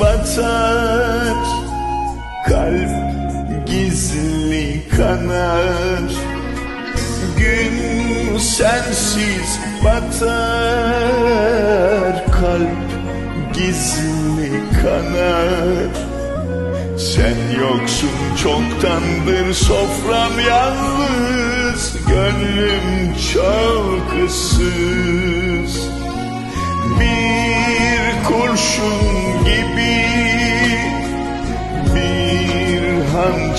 batar Kalp gizli kanar. Gün sensiz batar Kalp gizli kanar. Sen yoksun çoktandır sofram yalnız. Gönlüm çok ıssız Bir kurşun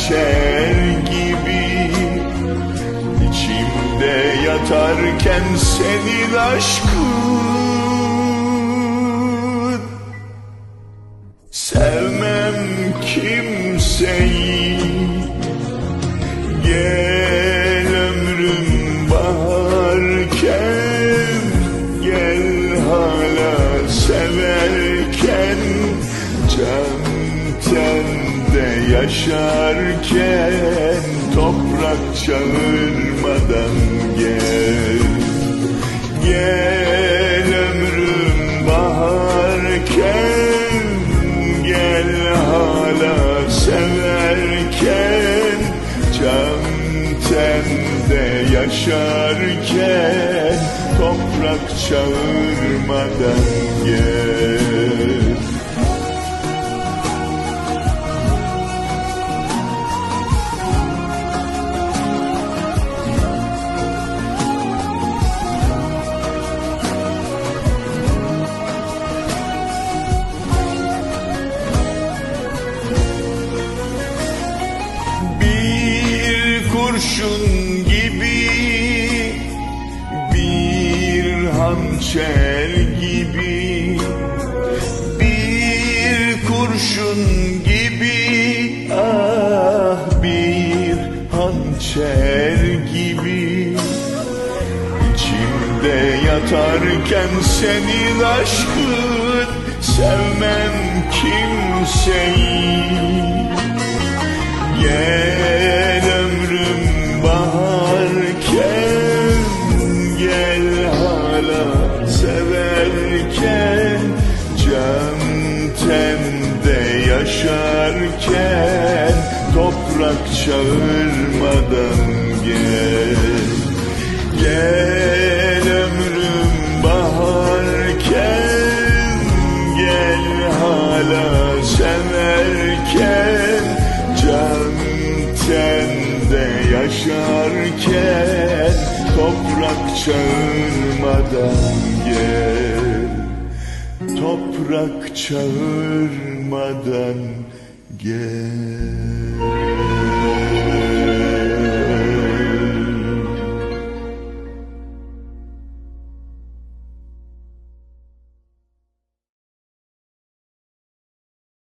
hançer gibi. İçimde yatarken senin aşkın. Sevmem kimseyi. Gel ömrüm baharken Gel hala severken yaşarken Toprak çağırmadan gel. Gel ömrüm baharken Gel hala severken. Can tende yaşarken Toprak çağırmadan gel kurşun gibi Bir hançer gibi Bir kurşun gibi Ah bir hançer gibi. İçimde yatarken senin aşkın Sevmem kimseyi. Gel yaşarken Toprak çağırmadan gel. Gel ömrüm baharken Gel hala severken Can tende yaşarken Toprak çağırmadan gel Toprak çağırmadan gel